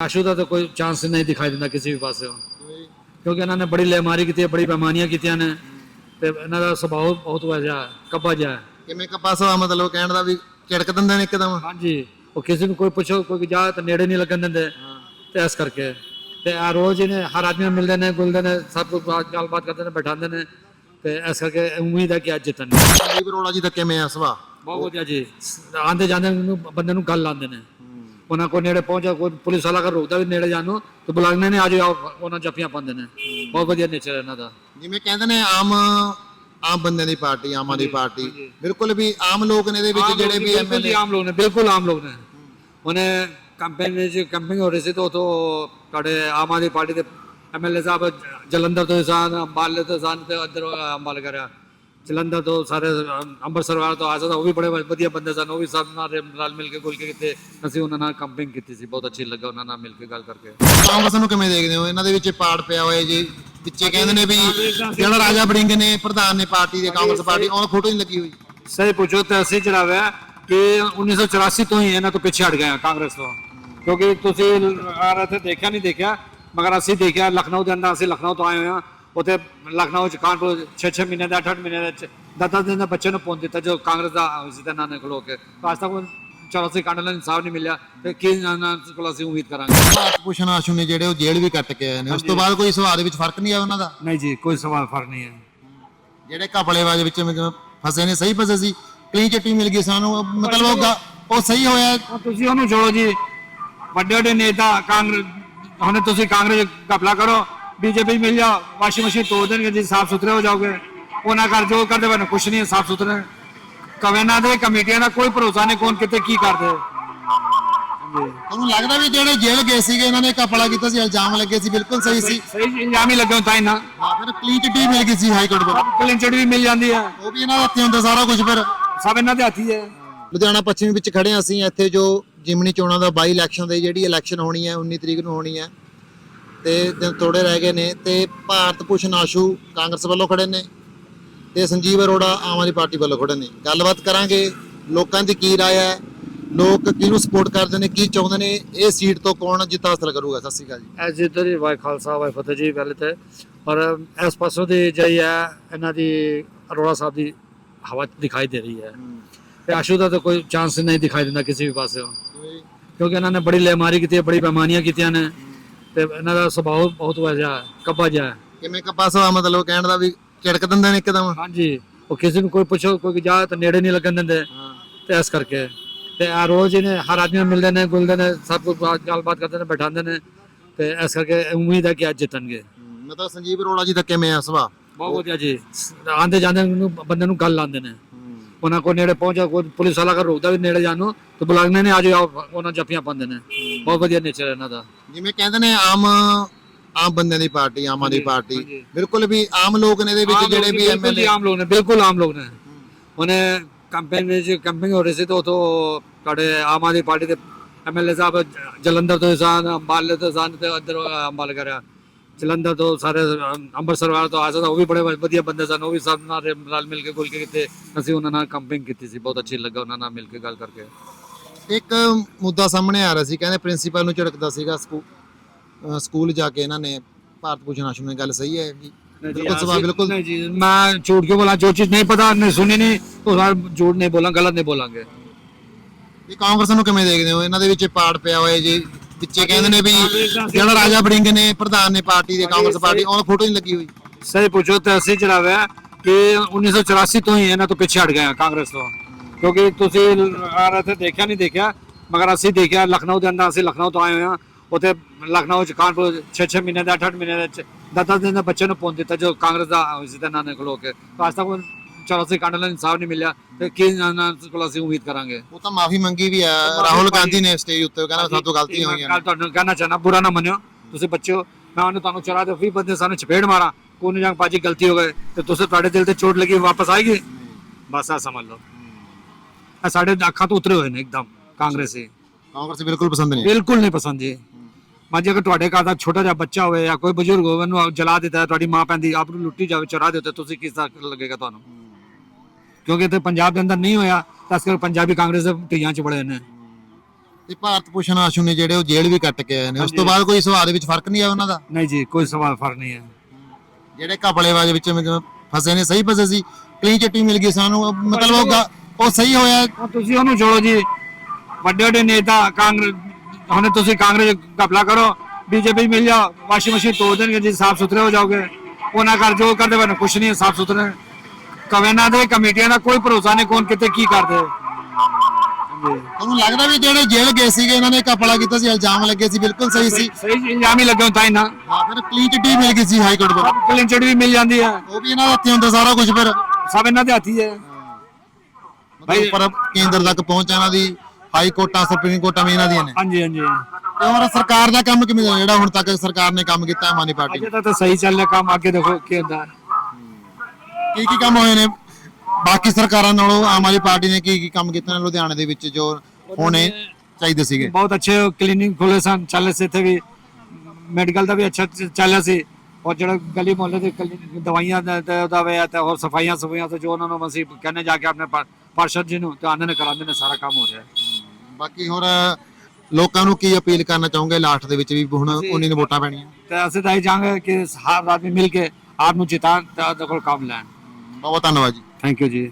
ਆਸ਼ੂ ਦਾ ਤਾਂ ਕੋਈ ਚਾਂਸ ਨਹੀਂ ਦਿਖਾਈ ਦਿੰਦਾ ਕਿਸੇ ਵੀ ਪਾਸੇ ਕਿਉਂਕਿ ਇਹਨਾਂ ਨੇ ਬੜੀ ਲੈਮਾਰੀ ਕੀਤੀ ਹੈ ਬੜੀ ਬੇਮਾਨੀਆਂ ਕੀਤੀਆਂ ਨੇ ਤੇ ਇਹਨਾਂ ਦਾ ਸੁਭਾਅ ਬਹੁਤ ਵਜਾ ਕੱਬਾ ਹੈ। ਕਿਵੇਂ ਕਪਾਸਾ ਮਤਲਬ ਕਹਿਣ ਦਾ ਵੀ ਝੜਕ ਦਿੰਦੇ ਨੇ ਇੱਕਦਮ? ਹਾਂਜੀ ਉਹ ਕਿਸੇ ਨੂੰ ਕੋਈ ਪੁੱਛੋ ਕੋਈ ਜਾ ਤਾਂ ਨੇੜੇ ਨਹੀਂ ਲੱਗਣ ਦਿੰਦੇ ਤੇ ਇਸ ਕਰਕੇ। ਤੇ ਆ ਰੋਜ਼ ਇਹਨੇ ਹਰ ਆਦਮੀ ਨੂੰ ਮਿਲਦੇ ਨੇ ਗੁਲਦੇ ਨੇ ਸਭ ਬਾਤ- ਗੱਲਬਾਤ ਕਰਦੇ ਨੇ ਬਿਠਾਉਂਦੇ ਨੇ ਤੇ ਇਸ ਕਰਕੇ ਉਮੀਦ ਹੈ ਕਿ ਅੱਜ ਜਿੱਤਣਗੇ। ਸੰਦੀਪ ਅਰੋੜਾ ਜੀ ਦਾ ਕਿਵੇਂ ਆ ਸੁਭਾਅ? ਬਹੁਤ ਵਧੀਆ ਜੀ। ਆਂਦੇ ਜਾਂਦੇ ਨੂੰ ਬੰਦੇ ਨੂੰ ਗੱਲ ਲਾਉਂਦੇ ਨੇ। ਉਹਨਾਂ ਕੋ ਨੇੜੇ ਪਹੁੰਚਾ ਕੋਈ ਪੁਲਿਸ ਵਾਲਾ ਕਰ ਰੋਕਦਾ ਵੀ ਨੇੜੇ ਜਾਣ ਨੂੰ ਤੇ ਬੁਲਾਉਂਦੇ ਨੇ ਆ ਜਾਓ ਉਹਨਾਂ ਜੱਫੀਆਂ ਪਾਉਂਦੇ ਨੇ। ਬਹੁਤ ਵਧੀਆ ਨੇਚਰ ਹੈ ਇਹਨਾਂ ਦਾ। ਜਿਵੇਂ ਕਹਿੰਦੇ ਨੇ ਆਮ ਆਮ ਬੰਦਿਆਂ ਦੀ ਪਾਰਟੀ ਆਮ ਆਦਮੀ ਪਾਰਟੀ ਬਿਲਕੁਲ ਵੀ ਆਮ ਲੋਕ ਨੇ ਇਹਦੇ ਵਿੱਚ ਜਿਹੜੇ ਵੀ ਐਮਐਲਏ ਆਮ ਲੋਕ ਨੇ ਬਿਲਕੁਲ ਆਮ ਲੋਕ ਨੇ। ਉਹਨੇ ਕੰਪੇਨ ਵਿੱਚ ਕੰਪੇਨ ਹੋ ਰਹੀ ਸੀ ਤਾਂ ਉਥੋਂ ਤੁਹਾਡੇ ਆਮ ਆਦਮੀ ਪਾਰਟੀ ਦੇ ਐਮਐਲਏ ਸਾਹਿਬ ਜਲੰਧਰ ਤੋਂ ਸਨ ਅੰਬਾਲੇ ਤੋਂ ਸਨ ਤੇ ਇੱਧਰ ਅੰਬਾਲੇ ਕਰਿਆ। ਜਲੰਧਰ ਤੋਂ ਸਾਰੇ ਅੰਮ੍ਰਿਤਸਰ ਵਾਲਾ ਤੋਂ ਆਸਾ ਉਹ ਵੀ ਬੜੇ ਵਧੀਆ ਬੰਦੇ ਸਨ ਉਹ ਵੀ ਸਭ ਨਾਲ ਰਲ ਮਿਲ ਕੇ ਗੁਲ ਕੇ ਕਿਤੇ ਅਸੀਂ ਉਹਨਾਂ ਨਾਲ ਕੰਪੇਨ ਕੀਤੀ ਸੀ ਬਹੁਤ ਅੱਛੀ ਲੱਗਾ ਉਹਨਾਂ ਨਾਲ ਮਿਲ ਕੇ ਗੱਲ ਕਰਕੇ। ਕਾਂਗਰਸ ਨੂੰ ਕਿਵੇਂ ਦੇਖਦੇ ਹੋ? ਇਹਨਾਂ ਦੇ ਵਿੱਚ ਪਾੜ ਪਿਆ ਹੋਇਆ ਜੀ ਪਿੱਛੇ ਕਹਿੰਦੇ ਨੇ ਵੀ ਜਿਹੜਾ ਰਾਜਾ ਬੜਿੰਗ ਨੇ ਪ੍ਰਧਾਨ ਨੇ ਪਾਰਟੀ ਦੇ ਕਾਂਗਰਸ ਪਾਰਟੀ ਉਹਨਾਂ ਫੋਟੋ ਨਹੀਂ ਲੱਗੀ ਹੋਈ। ਸਹੀ ਪੁੱਛੋ ਤਾਂ ਅਸੀਂ ਜਿਹੜਾ ਵਾ ਕਿ 1984 ਤੋਂ ਹੀ ਇਹਨਾਂ ਤੋਂ ਪਿੱਛੇ ਹਟ ਗਏ ਕਾਂਗਰਸ ਤੋਂ। ਕਿਉਂਕਿ ਤੁਸੀਂ ਆ ਰਹੇ ਤੇ ਦੇਖਿਆ ਨਹੀਂ ਦੇਖਿਆ ਮਗਰ ਅਸੀਂ ਦੇਖਿਆ ਲਖਨਊ ਦੇ ਅੰਦਰ ਅਸੀਂ ਲਖਨਊ ਤੋਂ ਆਏ ਹੋਏ ਹਾਂ ਉੱਥੇ ਲਖਨਊ ਚ ਕਾਨਪੁਰ 6-6 ਮਹੀਨੇ ਦਾ 8-8 ਮਹੀਨੇ ਦਾ 10-10 ਦਿਨ ਦਾ ਬੱਚੇ ਨੂੰ ਪਹੁੰਚ ਦਿੱਤਾ ਜੋ ਕਾਂਗਰਸ ਦਾ ਸੀ ਤਾਂ ਨਾਨੇ ਖਲੋ ਕੇ। ਅੱਜ ਤੱਕ ਚਲੋ ਅਸੀਂ ਕਾਂਡ ਲੈਣ ਇਨਸਾਫ ਨਹੀਂ ਮਿਲਿਆ ਤੇ ਕੀ ਨਾਨਾ ਕੋਲ ਅਸੀਂ ਉਮੀਦ ਕਰਾਂਗੇ? ਭੂਸ਼ਣ ਆਸ਼ੂ ਨੇ ਜਿਹੜੇ ਉਹ ਜੇਲ੍ਹ ਵੀ ਕੱਟ ਕੇ ਆਏ ਨੇ ਉਸ ਤੋਂ ਬਾਅਦ ਕੋਈ ਦੇ ਵਿੱਚ ਫ਼ਰਕ ਨਹੀਂ ਆ ਉਹਨਾਂ ਦਾ? ਨਹੀਂ ਜੀ ਕੋਈ ਸਵਾਲ ਫ਼ਰਕ ਨਹੀਂ ਹੈ ਜਿਹੜੇ ਘਪਲੇਬਾਜ਼ ਵਿੱਚ ਫਸੇ ਨੇ ਸਹੀ ਫਸੇ ਸੀ ਕਲੀਨ ਚਿੱਟੀ ਮਿਲ ਗਈ ਸਾਨੂੰ ਮਤਲਬ ਉਹ ਸਹੀ ਹੋਇਆ। ਤੁਸੀਂ ਉਹਨੂੰ ਛੋੜੋ ਜੀ ਵੱਡੇ ਵੱਡੇ ਨੇਤਾ ਕਾਂਗਰਸ ਹੁਣ ਤੁਸੀਂ ਕਾਂਗਰਸ ਘਪਲਾ ਕਰੋ ਬੀਜੇਪੀ ਮਿਲ ਜਾਓ ਵਾਸ਼ਿੰਗ ਮਸ਼ੀਨ ਤੋੜ ਦੇਣਗੇ ਜੀ ਸਾਫ਼ ਸੁਥਰੇ ਹੋ ਜਾਓਗੇ। ਉਹਨਾਂ ਕਰ ਜੋ ਕਰਦੇ ਬਨ ਕੁਛ ਨਹੀਂ ਸਾਫ਼ ਸੁਥਰੇ ਕਵੇਨਾ ਦੇ ਕਮੇਟੀਆਂ ਦਾ ਕੋਈ ਭਰੋਸਾ ਨਹੀਂ ਕੌਣ ਕਿਤੇ ਕੀ ਕਰਦੇ। ਤੁਹਾਨੂੰ ਲੱਗਦਾ ਵੀ ਜਿਹੜੇ ਜੇਲ੍ਹ ਗਏ ਸੀਗੇ ਇਹਨਾਂ ਨੇ ਘਪਲਾ ਕੀਤਾ ਸੀ ਇਲਜ਼ਾਮ ਲੱਗੇ ਸੀ ਬਿਲਕੁਲ ਸਹੀ ਸੀ? ਸਹੀ ਇਲਜ਼ਾਮ ਹੀ ਲੱਗੇ ਤਾਂ ਹੀ ਨਾ। ਹਾਂ ਫਿਰ ਕਲੀਨ ਚਿੱਟੀ ਮਿਲ ਗਈ ਸੀ ਹਾਈ ਕੋਰਟ ਵੱਲੋਂ ਕਲਿੰਚੜ ਵੀ ਮਿਲ ਜਾਂਦੀ ਹੈ। ਉਹ ਵੀ ਇਹਨਾਂ ਦੇ ਹੱਥੀਂ ਹੁੰਦਾ ਸਾਰਾ ਕੁਝ ਫਿਰ। ਸਭ ਇਹਨਾਂ ਦੇ ਹੱਥੀ ਹੈ। ਲੁਧਿਆਣਾ ਪੱਛਮੀ ਵਿੱਚ ਖੜੇ ਹਾਂ ਅਸੀਂ ਇੱਥੇ ਜੋ ਜਿਮਨੀ ਚੋਣਾਂ ਦਾ ਬਾਈ ਇਲੈਕਸ਼ਨ ਦੀ ਜਿਹੜੀ ਇਲੈਕਸ਼ਨ ਹੋਣੀ ਹੈ 19 ਤਰੀਕ ਨੂੰ ਹੋਣੀ ਹੈ ਤੇ ਦਿਨ ਥੋੜੇ ਰਹਿ ਗਏ ਨੇ ਤੇ ਭਾਰਤ ਭੂਸ਼ਣ ਆਸ਼ੂ ਕਾਂਗਰਸ ਵੱਲੋਂ ਖੜੇ ਨੇ ਤੇ ਸੰਜੀਵ ਅਰੋੜਾ ਆਮ ਆਦਮੀ ਪਾਰਟੀ ਵੱਲੋਂ ਖੜੇ ਨੇ ਗੱਲਬਾਤ ਕਰਾਂਗੇ ਲੋਕਾਂ ਦੀ ਕੀ رائے ਹੈ ਲੋਕ ਕਿਹਨੂੰ ਸਪੋਰਟ ਕਰਦੇ ਨੇ ਕੀ ਚਾਹੁੰਦੇ ਨੇ ਇਹ ਸੀਟ ਤੋਂ ਕੌਣ ਜਿੱਤ ਹਾਸਲ ਕਰੂਗਾ ਸਤਿ ਸ਼੍ਰੀ ਅਕਾਲ ਜੀ ਐਸ ਜਿੱਧਰ ਹੀ ਵਾਹਿ ਖਾਲਸਾ ਵਾਹਿ ਫਤਿਹ ਜੀ ਪਹਿਲੇ ਤੇ ਔਰ ਇਸ ਪਾਸੋਂ ਦੀ ਜਿਹੜੀ ਹੈ ਇਹਨਾਂ ਦੀ ਅਰੋੜਾ ਸਾਹਿਬ ਦੀ ਹਵਾ ਦਿਖਾਈ ਦੇ ਰਹੀ ਹੈ ਤੇ ਆਸ਼ੂ ਦਾ ਤਾਂ ਕੋਈ ਚਾਂਸ ਨਹੀਂ ਦਿਖਾਈ ਦਿੰਦਾ ਕਿਸੇ ਵੀ ਪਾਸੇ ਕਿਉਂਕਿ ਇਹਨਾਂ ਨੇ ਬੜੀ ਲੈਮਾਰੀ ਕੀਤੀ ਹੈ ਬੜੀ ਬੇਮਾਨੀਆਂ ਕੀਤੀਆਂ ਨੇ ਤੇ ਇਹਨਾਂ ਦਾ ਸੁਭਾਅ ਬਹੁਤ ਵਜਾ ਹੈ ਕੱਬਾ ਜਿਹਾ ਹੈ। ਕਿਵੇਂ ਕਪਾਸਾ ਮਤਲਬ ਕਹਿਣ ਦਾ ਵੀ ਝੜਕ ਦਿੰਦੇ ਨੇ ਇੱਕਦਮ? ਹਾਂਜੀ ਉਹ ਕਿਸੇ ਨੂੰ ਕੋਈ ਪੁੱਛੋ ਕੋਈ ਜਾ ਤਾਂ ਨੇੜੇ ਨਹੀਂ ਲੱਗਣ ਦਿੰਦੇ। ਤੇ ਇਸ ਕਰਕੇ ਤੇ ਆ ਰੋਜ਼ ਇਹਨੇ ਹਰ ਆਦਮੀ ਨੂੰ ਮਿਲਦੇ ਨੇ ਗੁਲਦੇ ਨੇ ਸਭ ਕੁਝ ਬਾਤ- ਗੱਲਬਾਤ ਕਰਦੇ ਨੇ ਬਿਠਾਉਂਦੇ ਨੇ। ਤੇ ਇਸ ਕਰਕੇ ਉਮੀਦ ਹੈ ਕਿ ਅੱਜ ਜਿੱਤਣਗੇ। ਮਤਲਬ ਸੰਜੀਵ ਅਰੋੜਾ ਜੀ ਦਾ ਕਿਵੇਂ ਆ ਸੁਭਾਅ। ਬਹੁਤ ਵਧੀਆ ਜੀ। ਆਂਦੇ ਜਾਂਦੇ ਨੂੰ ਬੰਦੇ ਨੂੰ ਗੱਲ ਲਾਉਂਦੇ ਨੇ। ਉਹਨਾਂ ਕੋ ਨੇੜੇ ਪਹੁੰਚਾ ਕੋਈ ਪੁਲਿਸ ਵਾਲਾ ਕਰ ਰੋਕਦਾ ਵੀ ਨੇੜੇ ਜਾਣ ਨੂੰ ਤੇ ਬੁਲਾਉਂਦੇ ਨੇ ਆ ਜਾਓ ਆਓ, ਉਹਨਾਂ ਜੱਫੀਆਂ ਪਾਉਂਦੇ ਨੇ। ਬਹੁਤ ਵਧੀਆ ਨੇਚਰ ਇਹਨਾਂ ਦਾ। ਜਿਵੇਂ ਕਹਿੰਦੇ ਨੇ ਆਮ ਆਮ ਬੰਦਿਆਂ ਦੀ ਪਾਰਟੀ ਆਮ ਆਦਮੀ ਪਾਰਟੀ। ਬਿਲਕੁਲ ਵੀ ਆਮ ਲੋਕ ਨੇ ਇਹਦੇ ਵਿੱਚ ਜਿਹੜੇ ਵੀ ਐਮਐਲਏ ਆਮ ਲੋਕ ਨੇ ਬਿਲਕੁਲ ਆਮ ਲੋਕ ਨੇ। ਉਹਨੇ ਕੰਪੇਨ ਵਿੱਚ ਕੰਪੇਨ ਹੋ ਰਹੀ ਸੀ ਤਾਂ ਉਥੋਂ ਤੁਹਾਡੇ ਆਮ ਆਦਮੀ ਪਾਰਟੀ ਦੇ ਐਮਐਲਏ ਸਾਹਿਬ ਜਲੰਧਰ ਤੋਂ ਸਨ ਅੰਬਾਲੇ ਤੋਂ ਸਨ ਤੇ ਇੱਧਰ ਅੰਬਾਲੇ ਕਰਿਆ। ਜਲੰਧਰ ਤੋਂ ਸਾਰੇ ਅੰਮ੍ਰਿਤਸਰ ਵਾਲਾ ਤੋਂ ਆਸਾ ਉਹ ਵੀ ਬੜੇ ਵਧੀਆ ਬੰਦੇ ਸਨ ਉਹ ਵੀ ਸਭ ਨਾਲ ਮਿਲ ਕੇ ਗੁਲ ਕੇ ਕਿਤੇ ਅਸੀਂ ਉਹਨਾਂ ਨਾਲ ਕੰਪੇਨ ਕੀਤੀ ਸੀ ਬਹੁਤ ਅੱਛੀ ਲੱਗਾ ਉਹਨਾਂ ਨਾਲ ਮਿਲ ਕੇ ਗੱਲ ਕਰਕੇ। ਇੱਕ ਮੁੱਦਾ ਸਾਹਮਣੇ ਆ ਰਿਹਾ ਸੀ ਕਹਿੰਦੇ ਪ੍ਰਿੰਸੀਪਲ ਨੂੰ ਝੜਕਦਾ ਸੀਗਾ ਸਕੂਲ ਸਕੂਲ ਜਾ ਕੇ ਇਹਨਾਂ ਨੇ ਭਾਰਤ ਭੂਸ਼ਣ ਆਸ਼ਰਮ ਗੱਲ ਸਹੀ ਹੈ ਜੀ बिल्कुल सवाल बिल्कुल नहीं जी मैं झूठ क्यों बोला जो चीज नहीं पता नहीं सुनी नहीं तो सर झूठ नहीं बोला गलत ਇਹ ਕਾਂਗਰਸ ਨੂੰ ਕਿਵੇਂ ਦੇਖਦੇ ਹੋ? ਇਹਨਾਂ ਦੇ ਵਿੱਚ ਪਾੜ ਪਿਆ ਹੋਇਆ ਜੀ ਵਿੱਚੇ ਕਹਿੰਦੇ ਨੇ ਵੀ ਜਿਹੜਾ ਰਾਜਾ ਬੜਿੰਗ ਨੇ ਪ੍ਰਧਾਨ ਨੇ ਪਾਰਟੀ ਦੇ ਕਾਂਗਰਸ ਪਾਰਟੀ ਉਹ ਫੋਟੋ ਨਹੀਂ ਲੱਗੀ ਹੋਈ। ਸਹੀ ਪੁੱਛੋ ਤਾਂ ਅਸੀਂ ਚੜਾਵਾ ਕਿ 1984 ਤੋਂ ਹੀ ਇਹਨਾਂ ਤੋਂ ਪਿੱਛੇ ਹਟ ਗਏ ਕਾਂਗਰਸ ਤੋਂ। ਕਿਉਂਕਿ ਤੁਸੀਂ ਆ ਰਹੇ ਤੇ ਦੇਖਿਆ ਨਹੀਂ ਦੇਖਿਆ ਮਗਰ ਅਸੀਂ ਦੇਖਿਆ ਲਖਨਊ ਦੇ ਅੰਦਰ ਅਸੀਂ ਲਖਨਊ ਤੋਂ ਆਏ ਹੋਏ ਹਾਂ। ਉੱਥੇ ਲਖਨਊ ਚ ਕਾਨਪੁਰ 6-6 ਮਹੀਨੇ ਦਾ 8-8 ਮਹੀਨੇ ਦਾ 10-10 ਦਿਨ ਦਾ ਬੱਚੇ ਨੂੰ ਪਹੁੰਚ ਦਿੱਤਾ ਜੋ ਕਾਂਗਰਸ ਦਾ ਤਾਂ ਨਾਨੇ ਖਲੋ ਕੇ। ਤਾਂ ਅੱਜ ਤੱਕ ਚਲੋ ਕਾਂਡ ਲੈਣ ਇਨਸਾਫ ਨਹੀਂ ਮਿਲਿਆ ਤੇ ਕੀ ਨਾਨਾ ਕੋਲ ਅਸੀਂ ਉਮੀਦ ਕਰਾਂਗੇ। ਉਹ ਤਾਂ ਮਾਫੀ ਮੰਗੀ ਵੀ ਆ ਰਾਹੁਲ ਗਾਂਧੀ ਨੇ ਸਟੇਜ ਉੱਤੇ ਕਹਿੰਦਾ ਸਾਡੇ ਤੋਂ ਗਲਤੀਆਂ ਹੋਈਆਂ ਗੱਲ ਤੁਹਾਨੂੰ ਕਹਿਣਾ ਚਾਹਨਾ ਬੁਰਾ ਨਾ ਮੰਨਿਓ ਤੁਸੀਂ ਬੱਚਿਓ ਮੈਂ ਉਹਨੂੰ ਤੁਹਾਨੂੰ ਚਲਾ ਦੇ 20 ਬੰਦੇ ਸਾਨੂੰ ਚਪੇੜ ਮਾਰਾ ਕੋਨੇ ਜਾਂ ਪਾਜੀ ਗਲਤੀ ਹੋ ਗਏ ਤੇ ਤੁਸੀਂ ਤੁਹਾਡੇ ਦਿਲ ਤੇ ਚੋਟ ਲੱਗੀ ਵਾਪਸ ਆਏਗੀ? ਬਸ ਆ ਸਮਝ ਲਓ। ਸਾਡੇ ਅੱਖਾਂ ਤੋਂ ਉਤਰੇ ਹੋਏ ਨੇ ਇੱਕਦਮ ਕਾਂਗਰਸ ਇਹ ਕਾਂਗਰਸ ਬਿਲਕੁਲ ਪਸੰਦ ਨਹੀਂ ਬਿਲਕੁਲ ਨਹੀਂ ਪਸੰਦ ਜੀ। ਮੰਨ ਜੇ ਅਗਰ ਤੁਹਾਡੇ ਘਰ ਦਾ ਛੋਟਾ ਜਿਹਾ ਬੱਚਾ ਹੋਵੇ ਜਾਂ ਕੋਈ ਬਜ਼ੁਰਗ ਹੋਵੇ ਉਹਨੂੰ ਜਲਾ ਦਿੱਤਾ ਤੁਹਾਡੀ ਮਾਂ ਪੈਂਦੀ ਆਪ ਨੂੰ ਲੁੱਟੀ ਜਾਵੇ ਚਰਾ ਦੇ ਉੱਤੇ ਤੁਸੀਂ ਕਿਸ ਤਰ੍ਹਾਂ ਲੱਗੇਗਾ ਤੁਹਾਨੂੰ? ਕਿਉਂਕਿ ਇੱਥੇ ਪੰਜਾਬ ਦੇ ਅੰਦਰ ਨਹੀਂ ਹੋਇਆ ਤਾਂ ਅਸਲ ਪੰਜਾਬੀ ਕਾਂਗਰਸ ਦੇ ਢੀਆਂ ਚ ਬੜੇ ਨੇ। ਤੇ ਭਾਰਤ ਭੂਸ਼ਣ ਆਸ਼ੂ ਨੇ ਜਿਹੜੇ ਉਹ ਜੇਲ੍ਹ ਵੀ ਕੱਟ ਕੇ ਆਏ ਨੇ। ਉਸ ਤੋਂ ਬਾਅਦ ਕੋਈ ਸਵਾਲ ਵਿੱਚ ਫ਼ਰਕ ਨਹੀਂ ਆ ਉਹਨਾਂ ਦਾ? ਨਹੀਂ ਜੀ ਕੋਈ ਸਵਾਲ ਫ਼ਰਕ ਨਹੀਂ ਹੈ। ਜਿਹੜੇ ਘਪਲੇਵਾਜ ਵਿੱਚ ਫਸੇ ਨੇ ਸਹੀ ਫਸੇ ਸੀ। ਕਲੀਨ ਚਿੱਟੀ ਮਿਲ ਗਈ ਸਾਨੂੰ ਮਤਲਬ ਉਹ ਉਹ ਸਹੀ ਹੋਇਆ। ਹੁਣ ਤੁਸੀਂ ਉਹਨੂੰ ਛੋੜੋ ਜੀ। ਵੱਡੇ ਵੱਡੇ ਨੇਤਾ ਕਾਂਗਰਸ ਹੁਣੇ ਤੁਸੀਂ ਕਾਂਗਰਸ ਘਪਲਾ ਕਰੋ ਬੀਜੇਪੀ ਮਿਲ ਜਾਓ ਵਾਸ਼ਿੰਗ ਮਸ਼ੀਨ ਤੋੜ ਦੇਣਗੇ ਜੀ ਸਾਫ਼ ਸੁਥਰੇ ਹੋ ਜਾਓਗੇ। ਉਹਨਾਂ ਕਰ ਜੋ ਕਰਦੇ ਬਨ ਕੁਛ ਨਹੀਂ ਸਾਫ਼ ਸੁਥਰੇ। ਕਵੇਨਾ ਦੇ ਕਮੇਟੀਆਂ ਦਾ ਕੋਈ ਭਰੋਸਾ ਨਹੀਂ ਕੌਣ ਕਿਤੇ ਕੀ ਕਰਦੇ। ਤੁਹਾਨੂੰ ਲੱਗਦਾ ਵੀ ਜਿਹੜੇ ਜੇਲ੍ਹ ਗਏ ਸੀਗੇ ਇਹਨਾਂ ਨੇ ਘਪਲਾ ਕੀਤਾ ਸੀ ਇਲਜ਼ਾਮ ਲੱਗੇ ਸੀ ਬਿਲਕੁਲ ਸਹੀ ਸੀ। ਸਹੀ ਇਲਜ਼ਾਮ ਹੀ ਲੱਗੇ ਹੁੰਦਾ ਹੀ ਨਾ ਹਾਂ ਫਿਰ ਕਲੀਨ ਚਿੱਟੀ ਮਿਲ ਗਈ ਸੀ ਹਾਈ ਕੋਰਟ ਵੱਲੋਂ ਕਲੀਨ ਚਿਟ ਵੀ ਮਿਲ ਜਾਂਦੀ ਹੈ। ਉਹ ਵੀ ਇਹਨਾਂ ਦੇ ਹੱਥੀਂ ਹੁੰਦਾ ਸਾਰਾ ਕੁਝ ਫਿਰ। ਸਭ ਇਹਨਾਂ ਦੇ ਹੱਥੀ ਹੈ। ਭਾਈ ਉੱਪਰ ਕੇਂਦਰ ਤੱਕ ਪਹੁੰਚ ਇਹਨਾਂ ਦੀ ਹਾਈ ਕੋਰਟਾਂ ਸੁਪਰੀਮ ਕੋਰਟਾਂ ਵੀ ਇਹਨਾਂ ਦੀਆਂ ਨੇ। ਹਾਂਜੀ ਹਾਂਜੀ। ਤੇ ਹੋਰ ਸਰਕਾਰ ਦਾ ਕੰਮ ਕਿਵੇਂ ਜਿਹੜਾ ਹੁਣ ਤੱਕ ਸਰਕਾਰ ਨੇ ਕੰਮ ਕੀਤਾ ਆਦਮੀ ਪਾਰਟੀ ਅਜੇ ਤਾਂ ਸਹੀ ਚੱਲ ਰਿਹਾ ਕੰਮ ਅੱਗੇ ਦੇਖੋ ਕੀ ਹੁੰਦਾ। ਕੀ ਕੀ ਕੰਮ ਹੋਏ ਨੇ? ਬਾਕੀ ਸਰਕਾਰਾਂ ਨਾਲੋਂ ਆਮ ਆਦਮੀ ਪਾਰਟੀ ਨੇ ਕੀ ਕੀ ਕੰਮ ਕੀਤੇ ਨੇ ਲੁਧਿਆਣੇ ਦੇ ਵਿੱਚ ਜੋ ਹੋਣੇ ਚਾਹੀਦੇ ਸੀਗੇ? ਬਹੁਤ ਅੱਛੇ ਕਲੀਨਿੰਗ ਖੋਲੇ ਸਨ ਚੱਲ ਸੀ ਇੱਥੇ ਵੀ। ਮੈਡੀਕਲ ਦਾ ਵੀ ਅੱਛਾ ਚੱਲਿਆ ਸੀ। ਔਰ ਜਿਹੜਾ ਗਲੀ ਮੁਹੱਲੇ ਦੇ ਕਲੀਨਿਕ ਦਵਾਈਆਂ ਦਾ ਉਹਦਾ ਵੇ ਤੇ ਹੋਰ ਸਫਾਈਆਂ ਸਫਾਈਆਂ ਤੇ ਜੋ ਉਹਨਾਂ ਨੂੰ ਅਸੀਂ ਕਹਿੰਨੇ ਜਾ ਕੇ ਆਪਣੇ ਪਾਰਸ਼ਦ ਜੀ ਨੂੰ ਤੇ ਆਨੰਦ ਨੇ ਕਰਾਉਂਦੇ ਨੇ ਸਾਰਾ ਕੰਮ ਹੋ ਰਿਹਾ ਬਾਕੀ ਹੋਰ ਲੋਕਾਂ ਨੂੰ ਕੀ ਅਪੀਲ ਕਰਨਾ ਚਾਹੋਗੇ? ਲਾਸਟ ਦੇ ਵਿੱਚ ਵੀ ਹੁਣ ਉਨੀ ਨੂੰ ਵੋਟਾਂ ਪੈਣੀਆਂ। ਤੇ ਅਸੀਂ ਤਾਂ ਇਹ ਚਾਹਾਂਗੇ ਕਿ ਹਰ ਆਦਮੀ ਮਿਲ ਕੇ ਆਪ ਨੂੰ ਜਿਤਾਣ ਤੇ ਉਹਦੇ ਕੋਲ ਕੰਮ ਲੈਣ। ਬਹੁਤ ਧੰਨਵਾਦ ਜੀ। ਥੈਂਕ ਯੂ ਜੀ।